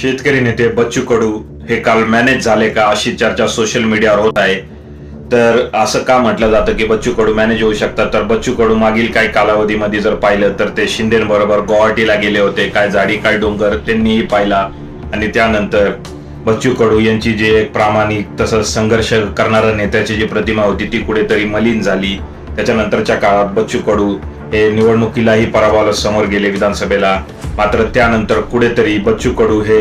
शेतकरी नेते बच्चू कडू हे काल मॅनेज झाले का अशी चर्चा सोशल मीडियावर होत आहे. तर असं का म्हटलं जातं की बच्चू कडू मॅनेज होऊ शकतात? तर बच्चू कडू मागील काही कालावधीमध्ये जर पाहिलं तर ते शिंदेबरोबर गुवाहाटीला गेले होते. काय झाडी काय डोंगर त्यांनीही पाहिला. आणि त्यानंतर बच्चू कडू यांची जे एक प्रामाणिक तसंच संघर्ष करणाऱ्या नेत्याची जी प्रतिमा होती ती कुठेतरी मलिन झाली. त्याच्यानंतरच्या काळात बच्चू कडू हे निवडणुकीलाही पराभवाला समोर गेले विधानसभेला. मात्र त्यानंतर कुठेतरी बच्चू कडू हे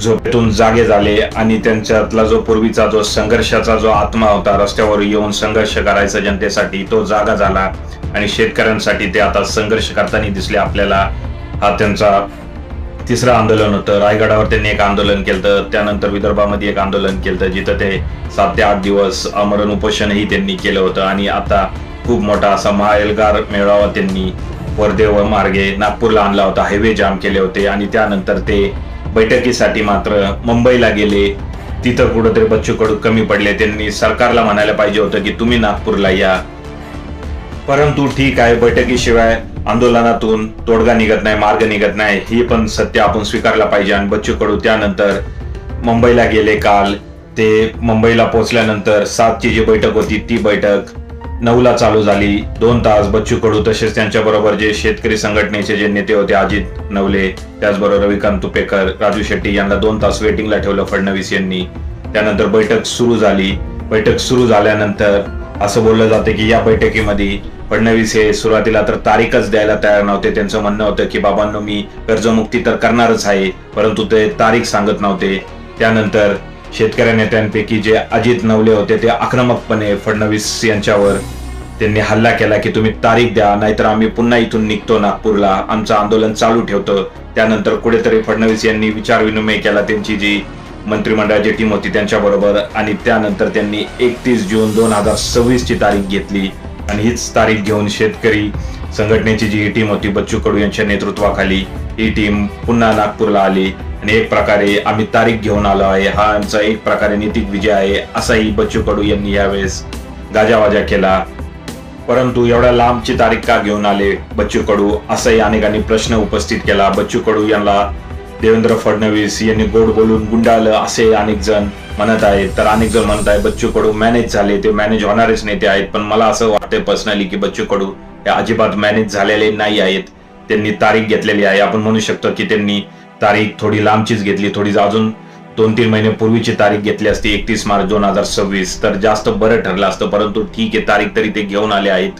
झोपेतून जागे झाले आणि त्यांच्यातला जो पूर्वीचा जो संघर्षाचा जो आत्मा होता रस्त्यावर येऊन संघर्ष करायचा जनतेसाठी तो जागा झाला आणि शेतकऱ्यांसाठी ते आता संघर्ष करताना दिसले आपल्याला. हा त्यांचा तिसरं आंदोलन होतं. रायगडावर त्यांनी एक आंदोलन केलं त्यानंतर विदर्भामध्ये एक आंदोलन केलं जिथं ते सात ते आठ दिवस अमरण उपोषणही त्यांनी केलं होतं. आणि आता खूप मोठा असा महाएल्गार मेळावा त्यांनी वर्धेव मार्गे नागपूरला आणला होता. हायवे जाम केले होते आणि त्यानंतर ते बैठकीसाठी मात्र मुंबईला गेले. तिथं कुठंतरी बच्चू कडू कमी पडले. त्यांनी सरकारला म्हणायला पाहिजे होतं की तुम्ही नागपूरला या. परंतु ठीक आहे बैठकीशिवाय आंदोलनातून तोडगा निघत नाही मार्ग निघत नाही. ही पण सत्य आपण स्वीकारला पाहिजे आणि बच्चू कडू त्यानंतर मुंबईला गेले काल. ते मुंबईला पोहोचल्यानंतर सातची जी बैठक होती ती बैठक नऊला चालू झाली. दोन तास बच्चू कडू तसेच त्यांच्याबरोबर जे शेतकरी संघटनेचे जे नेते होते अजित नवले त्याचबरोबर रविकांत तुपेकर राजू शेट्टी यांना दोन तास वेटिंगला ठेवलं फडणवीस यांनी. त्यानंतर बैठक सुरू झाली. बैठक सुरू झाल्यानंतर असं बोललं जातं की या बैठकीमध्ये फडणवीस हे सुरुवातीला तर तारीखच द्यायला तयार नव्हते. त्यांचं म्हणणं होतं की बाबांनो मी कर्जमुक्ती तर करणारच आहे परंतु ते तारीख सांगत नव्हते. त्यानंतर शेतकऱ्या नेत्यांपैकी जे अजित नवले होते ते आक्रमकपणे फडणवीस यांच्यावर त्यांनी हल्ला केला की तुम्ही तारीख द्या नाहीतर आम्ही पुन्हा इथून निघतो नागपूरला. आमचं आंदोलन चालू ठेवतो. त्यानंतर कुठेतरी फडणवीस यांनी विचार विनिमय केला. त्यांची जी मंत्रिमंडळाची टीम होती त्यांच्याबरोबर आणि त्यानंतर त्यांनी एकतीस जून दोन हजार सव्वीस ची तारीख घेतली. आणि हीच तारीख घेऊन शेतकरी संघटनेची जी टीम होती बच्चू कडू यांच्या नेतृत्वाखाली ही टीम पुन्हा नागपूरला आली. आणि एक प्रकारे आम्ही तारीख घेऊन आलो आहे. हा आमचा एक प्रकारे नैतिक विजय आहे असाही बच्चू कडू यांनी यावेळेस गाजावाजा केला. परंतु एवढ्या लांबची तारीख का घेऊन आले बच्चू कडू? असाही अनेकांनी प्रश्न उपस्थित केला. बच्चू कडू यांना देवेंद्र फडणवीस यांनी गोड बोलून गुंडाळलं असे अनेक जण म्हणत आहेत. तर अनेक जण म्हणत आहे बच्चू कडू मॅनेज झाले ते मॅनेज होणारेच नेते आहेत. पण मला असं वाटतंय पर्सनली की बच्चू कडू हे अजिबात मॅनेज झालेले नाही आहेत. त्यांनी तारीख घेतलेली आहे. आपण म्हणू शकतो की त्यांनी तारीख थोडी लांबचीच घेतली थोडी अजून दोन तीन महिने पूर्वीची तारीख घेतली असती एकतीस मार्च दोन हजार सव्वीस. तर जास्त बरं ठरलं असतं परंतु ठीक आहे तारीख तरी ते घेऊन आले आहेत.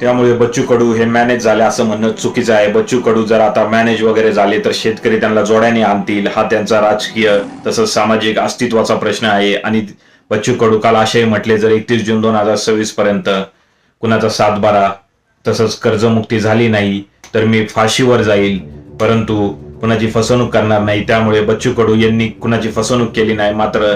त्यामुळे बच्चू कडू हे मॅनेज झाले असं म्हणणं चुकीचं आहे. बच्चू कडू जर आता मॅनेज वगैरे झाले तर शेतकरी त्यांना जोड्याने आणतील. हा त्यांचा राजकीय तसंच सामाजिक अस्तित्वाचा प्रश्न आहे. आणि बच्चू कडू काल असे म्हटले जर एकतीस जून दोन हजार सव्वीस पर्यंत कुणाचा सातबारा तसंच कर्जमुक्ती झाली नाही तर मी फाशीवर जाईल. परंतु कुणाची फसवणूक करणार नाही. त्यामुळे बच्चू कडू यांनी कुणाची फसवणूक केली नाही. मात्र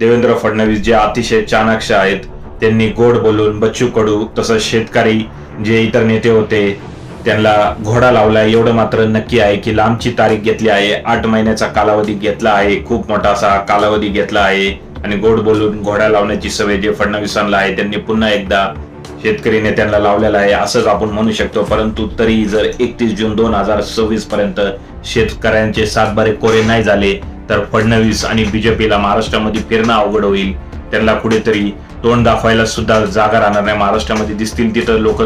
देवेंद्र फडणवीस जे अतिशय चाणाक्ष आहेत त्यांनी गोड बोलून बच्चू कडू तसंच शेतकरी जे इतर नेते होते त्यांना घोडा लावलाय एवढं मात्र नक्की आहे की लांबची तारीख घेतली आहे. आठ महिन्याचा कालावधी घेतला आहे. खूप मोठा असा कालावधी घेतला आहे. आणि गोड बोलून घोडा लावण्याची सवय जे फडणवीसांना आहे त्यांनी पुन्हा एकदा शेतकरी नेत्यांना लावलेला आहे असंच आपण म्हणू शकतो. परंतु तरी जर एकतीस जून दोन हजार सव्वीस पर्यंत शेतकऱ्यांचे सातबारे कोरे नाही झाले तर फडणवीस आणि बीजेपीला महाराष्ट्रामध्ये फिरणं अवघड होईल. त्यांना कुठेतरी तोंड दाखवायला सुद्धा जागा राहणार नाही. महाराष्ट्रामध्ये दिसतील तिथं लोक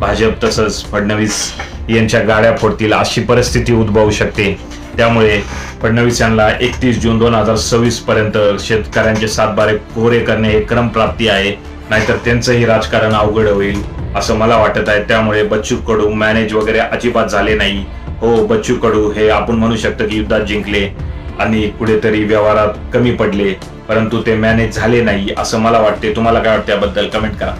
भाजप तसंच फडणवीस यांच्या गाड्या फोडतील अशी परिस्थिती उद्भवू शकते. त्यामुळे फडणवीस यांना एकतीस जून दोन हजार सव्वीस पर्यंत शेतकऱ्यांचे सातबारे कोरे करणे हे क्रमप्राप्ती आहे. नाहीतर त्यांचंही राजकारण अवघड होईल असं मला वाटत आहे. त्यामुळे बच्चू कडू मॅनेज वगैरे अजिबात झाले नाही. हो बच्चू कडू हे आपण म्हणू शकतो की युद्धात जिंकले आणि कुठेतरी व्यवहारात कमी पडले परंतु ते मॅनेज झाले नाही असं मला वाटते. तुम्हाला काय वाटतं याबद्दल? कमेंट करा.